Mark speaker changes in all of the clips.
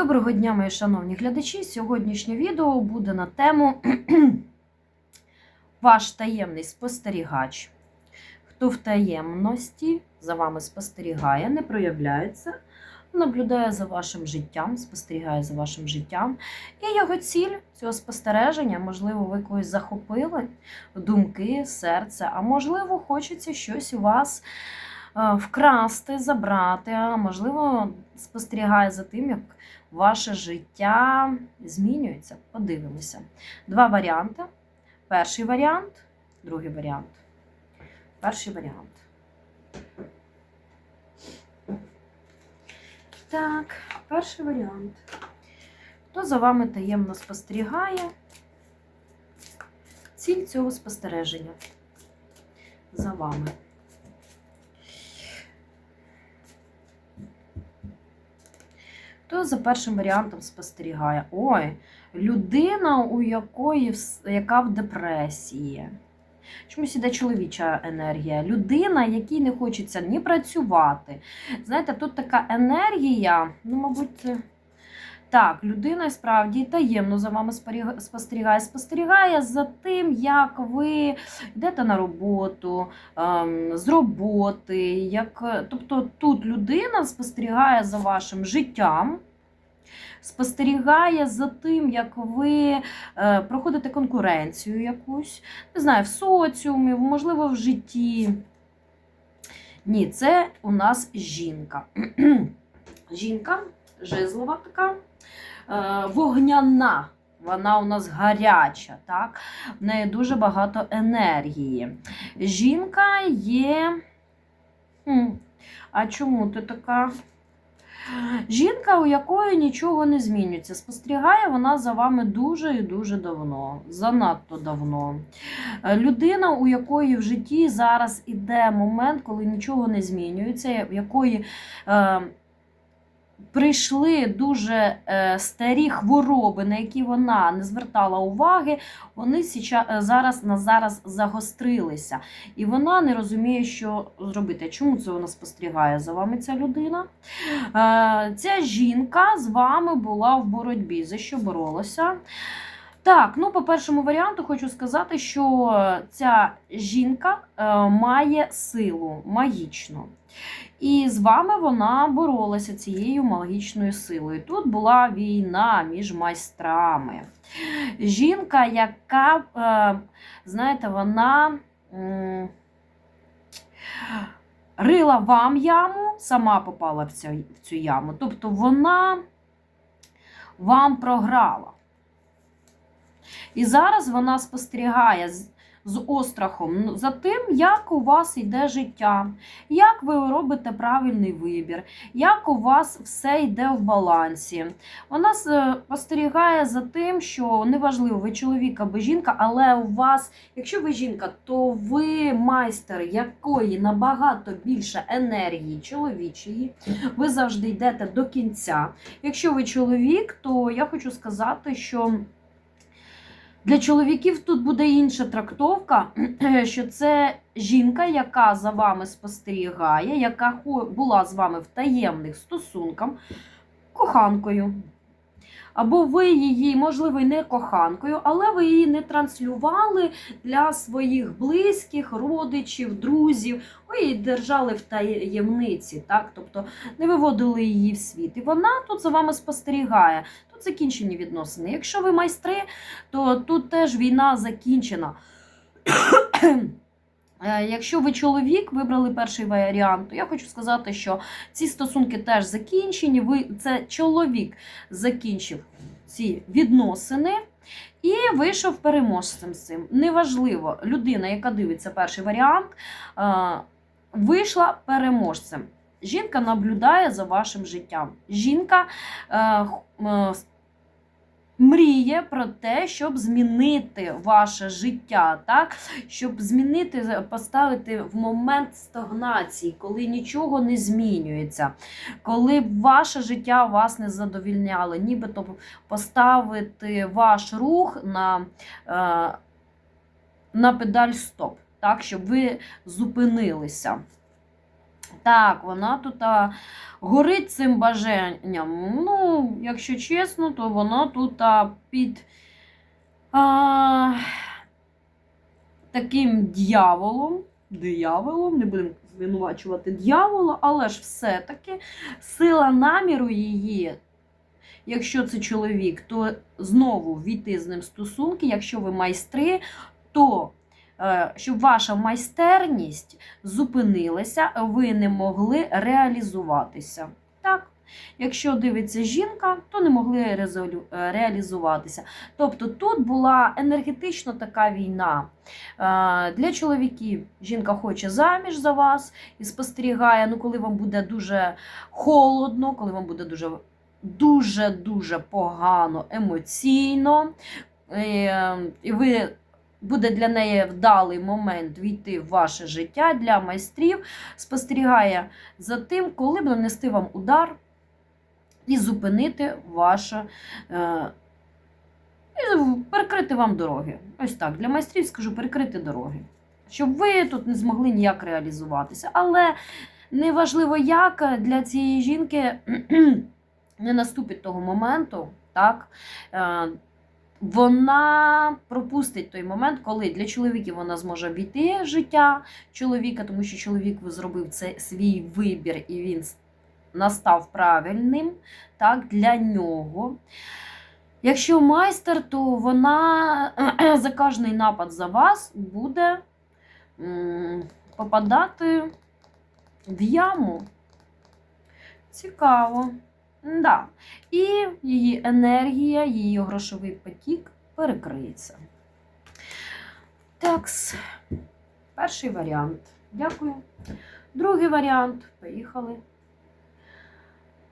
Speaker 1: Доброго дня, мої шановні глядачі. Сьогоднішнє відео буде на тему Ваш таємний спостерігач. Хто в таємності за вами спостерігає, не проявляється, наблюдає за вашим життям, спостерігає за вашим життям. І його ціль цього спостереження, можливо, ви когось захопили думки, серце, а можливо, хочеться щось у вас е, вкрасти, забрати, а можливо, спостерігає за тим, як ваше життя змінюється. Подивимося. Два варіанти. Перший варіант, другий варіант. Перший варіант. Так, перший варіант. Хто за вами таємно спостерігає? Ціль цього спостереження за вами. Хто за першим варіантом спостерігає? Ой, людина, у якої яка в депресії. Чомусь іде чоловіча енергія. Людина, якій не хочеться ні працювати. Знаєте, тут така енергія, ну, мабуть, так, людина справді таємно за вами спостерігає. Спостерігає за тим, як ви йдете на роботу, ем, з роботи. Як... Тобто тут людина спостерігає за вашим життям. Спостерігає за тим, як ви е, проходите конкуренцію якусь, не знаю, в соціумі, можливо, в житті. Ні, це у нас жінка. жінка жезлова така, е, вогняна. Вона у нас гаряча, так? в неї дуже багато енергії. Жінка є. Хм, а чому ти така? Жінка, у якої нічого не змінюється. Спостерігає вона за вами дуже і дуже давно, занадто давно. Е, Людина, у якої в житті зараз іде момент, коли нічого не змінюється, в якої е, прийшли дуже е, старі хвороби, на які вона не звертала уваги, вони е, зараз на зараз загострилися. І вона не розуміє, що зробити. Чому це вона спостерігає за вами ця людина? Е, Ця жінка з вами була в боротьбі. За що боролася? Так, ну по першому варіанту хочу сказати, що ця жінка має силу магічну. І з вами вона боролася цією магічною силою. Тут була війна між майстрами. Жінка, яка, е, знаєте, вона. Рила вам яму, сама попала в цю, в цю яму. Тобто вона вам програла. І зараз вона спостерігає з, острахом ну, за тим, як у вас йде життя, як ви робите правильний вибір, як у вас все йде в балансі. Вона спостерігає за тим, що неважливо, ви чоловік або жінка, але у вас, якщо ви жінка, то ви майстер, якої набагато більше енергії чоловічої, ви завжди йдете до кінця. Якщо ви чоловік, то я хочу сказати, що. Для чоловіків тут буде інша трактовка, що це жінка, яка за вами спостерігає, яка була з вами в таємних стосунках, коханкою. Або ви її, можливо, не коханкою, але ви її не транслювали для своїх близьких, родичів, друзів. Ви її держали в таємниці, так? тобто не виводили її в світ. І вона тут за вами спостерігає. Тут закінчені відносини. Якщо ви майстри, то тут теж війна закінчена. Е, Якщо ви чоловік, вибрали перший варіант, то я хочу сказати, що ці стосунки теж закінчені. Ви це чоловік закінчив ці відносини і вийшов переможцем з цим. Неважливо, людина, яка дивиться перший варіант, е, вийшла переможцем. Жінка наблюдає за вашим життям. Жінка е, мріє про те, щоб змінити ваше життя, так? щоб змінити, поставити в момент стагнації, коли нічого не змінюється, коли ваше життя вас не задовільняло, нібито поставити ваш рух на, е, на педаль стоп, так? щоб ви зупинилися. Так, вона тут а, горить цим бажанням. Ну, якщо чесно, то вона тут а, під а, таким дьяволом. Дияволом, не будемо звинувачувати дьявола, але ж все-таки сила наміру її, якщо це чоловік, то знову війти з ним стосунки, якщо ви майстри, то щоб ваша майстерність зупинилася, ви не могли реалізуватися. Так? Якщо дивиться жінка, то не могли е, реалізуватися. Тобто тут була енергетично така війна. Е, Для чоловіків жінка хоче заміж за вас і спостерігає, ну коли вам буде дуже холодно, коли вам буде дуже дуже дуже погано емоційно, е, і ви буде для неї вдалий момент війти в ваше життя для майстрів, спостерігає за тим, коли б нанести вам удар і зупинити ваше. Е, і перекрити вам дороги. Ось так. Для майстрів скажу перекрити дороги. Щоб ви тут не змогли ніяк реалізуватися. Але неважливо як для цієї жінки не наступить того моменту, так? Вона пропустить той момент, коли для чоловіків вона зможе війти життя чоловіка, тому що чоловік зробив це свій вибір і він настав правильним так, для нього. Якщо майстер, то вона за кожний напад за вас буде попадати в яму. Цікаво. Да. І її енергія, її грошовий потік перекриється. Такс. Перший варіант. Дякую. Другий варіант. Поїхали.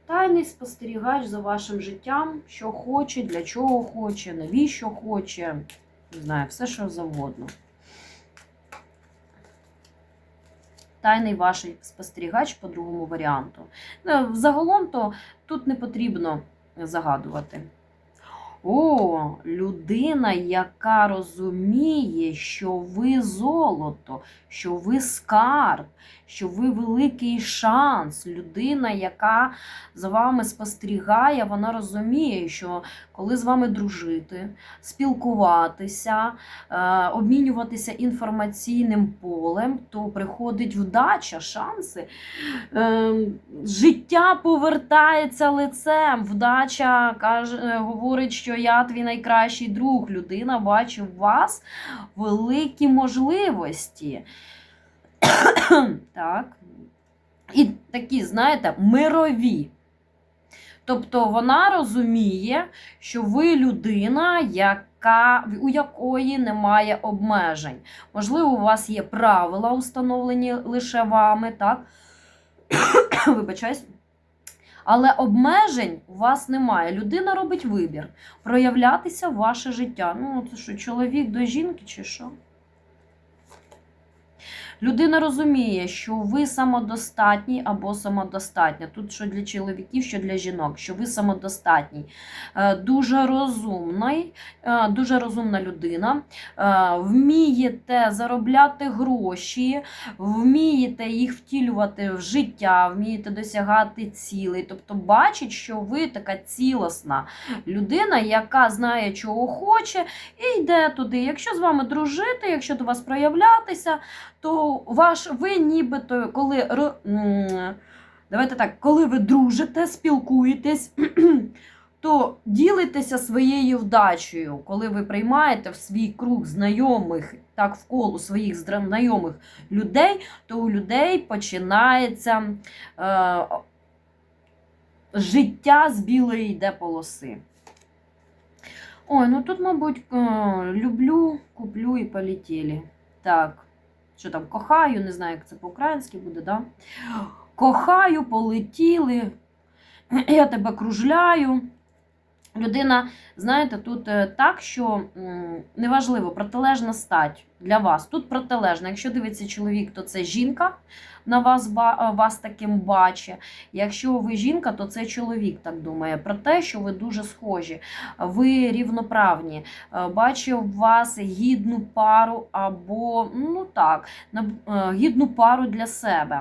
Speaker 1: Тайний спостерігач за вашим життям, що хоче, для чого хоче, навіщо хоче. Не знаю, все, що завгодно. Тайний ваш спостерігач по другому варіанту. Ну, Загалом то тут не потрібно загадувати. О, людина, яка розуміє, що ви золото, що ви скарб, що ви великий шанс. Людина, яка за вами спостерігає, вона розуміє, що коли з вами дружити, спілкуватися, е, обмінюватися інформаційним полем, то приходить вдача, шанси. Е, Життя повертається лицем. Вдача каже, говорить, що я твій найкращий друг. Людина бачить в вас великі можливості. так. І такі, знаєте, мирові. Тобто вона розуміє, що ви людина, яка, у якої немає обмежень. Можливо, у вас є правила, установлені лише вами, так? Вибачаюсь. Але обмежень у вас немає. Людина робить вибір проявлятися в ваше життя. Ну, це що, чоловік до жінки чи що? Людина розуміє, що ви самодостатній або самодостатня. Тут що для чоловіків, що для жінок, що ви самодостатній. Е, Дуже розумний, е, дуже розумна людина. Е, Вмієте заробляти гроші, вмієте їх втілювати в життя, вмієте досягати цілей. Тобто бачить, що ви така цілісна людина, яка знає, чого хоче, і йде туди. Якщо з вами дружити, якщо до вас проявлятися, то ваш ви нібито, коли давайте так, коли ви дружите, спілкуєтесь, то ділитеся своєю вдачею, коли ви приймаєте в свій круг знайомих, так в коло своїх знайомих людей, то у людей починається е, життя з білої йде полоси. Ой, ну тут, мабуть, е, люблю, куплю і полетіли. Так, що там, кохаю, не знаю, як це по-українськи буде, да? Кохаю, полетіли, я тебе кружляю. Людина, знаєте, тут е, так, що неважливо, протилежна стать для вас. Тут протилежна. Якщо дивиться чоловік, то це жінка на вас, е, вас таким бачить. Якщо ви жінка, то це чоловік так думає. Про те, що ви дуже схожі, ви рівноправні. Е, Бачив вас гідну пару або, ну так, гідну пару для себе.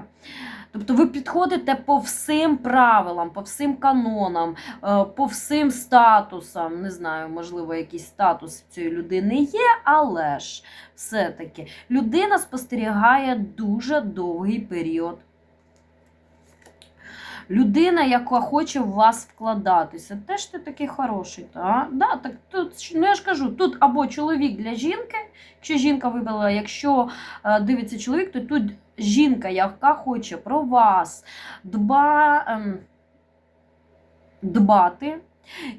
Speaker 1: Тобто ви підходите по всім правилам, по всім канонам, е, по всім статусам. Не знаю, можливо, якийсь статус цієї людини є, але ж все-таки людина спостерігає дуже довгий період. Людина, яка хоче в вас вкладатися, теж ти такий хороший. Та? Да, так тут, ну я ж кажу, тут або чоловік для жінки, якщо жінка вибрала, якщо е, дивиться чоловік, то тут жінка, яка хоче про вас дба, ем, дбати,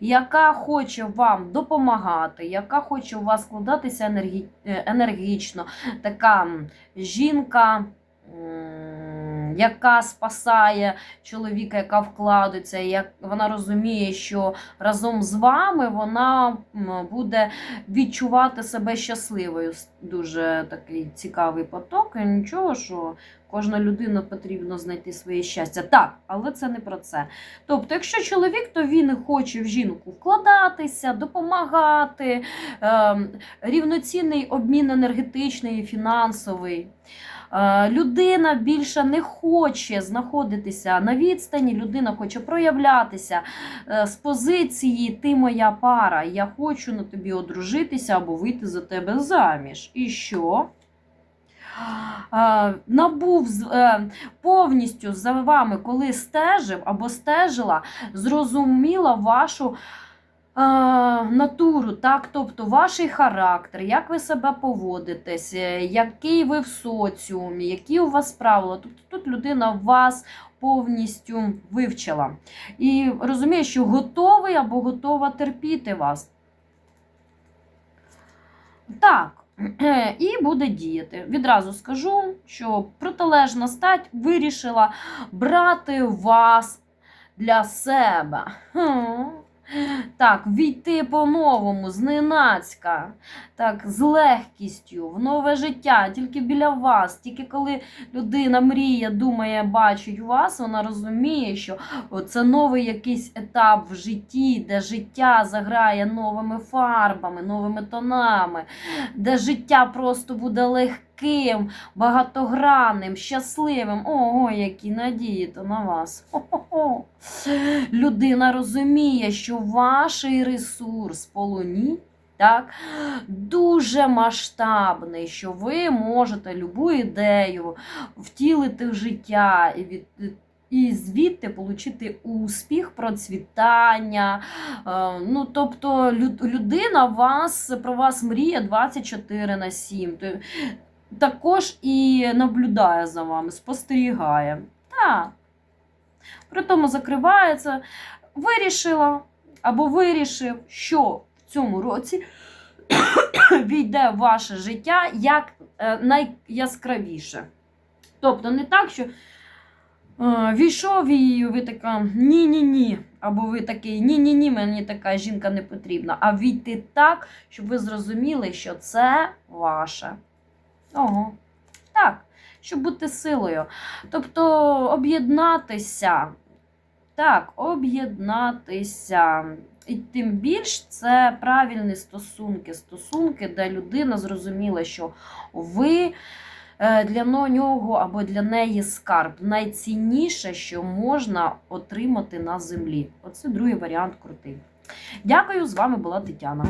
Speaker 1: яка хоче вам допомагати, яка хоче у вас складатися енергі, е, енергічно, така жінка. Яка спасає чоловіка, яка вкладеться, як вона розуміє, що разом з вами вона буде відчувати себе щасливою. Дуже такий цікавий поток. І нічого, що кожна людина потрібно знайти своє щастя. Так, але це не про це. Тобто, якщо чоловік, то він хоче в жінку вкладатися, допомагати, ем, рівноцінний обмін енергетичний і фінансовий. Е, Людина більше не хоче знаходитися на відстані, людина хоче проявлятися е, з позиції Ти моя пара, я хочу на тобі одружитися або вийти за тебе заміж. І що? Е, Набув повністю за вами, коли стежив або стежила, зрозуміла вашу натуру, так, тобто ваш характер, як ви себе поводитесь, е, який ви в соціумі, які у вас правила. Тобто тут людина вас повністю вивчила. І розуміє, що готовий або готова терпіти вас. Так. І буде діяти. Відразу скажу, що протилежна стать вирішила брати вас для себе. Так, війти по-новому, зненацька, так, з легкістю, в нове життя, тільки біля вас. Тільки коли людина мріє, думає, бачить вас, вона розуміє, що це новий якийсь етап в житті, де життя заграє новими фарбами, новими тонами, де життя просто буде легким, багатогранним, щасливим. Ого, які надії то на вас. Хо-хо-хо. Людина розуміє, що ваш ресурс полоні. Так, дуже масштабний, що ви можете любу ідею втілити в життя і від і звідти отримати успіх, процвітання. Е, Ну, тобто людина вас, про вас мріє 24 на 7. Також і наблюдає за вами, спостерігає. Так. При тому закривається. Вирішила або вирішив, що в цьому році війде в ваше життя як е, найяскравіше. Тобто не так, що е, війшов і ви така ні-ні-ні. Або ви такий ні-ні-ні, мені така жінка не потрібна. А війти так, щоб ви зрозуміли, що це ваше. Ого. Так, щоб бути силою. Тобто об'єднатися. Так, об'єднатися. І тим більш це правильні стосунки. Стосунки, де людина зрозуміла, що ви е, для нього або для неї скарб найцінніше, що можна отримати на землі. Оце другий варіант крутий. Дякую, з вами була Тетяна.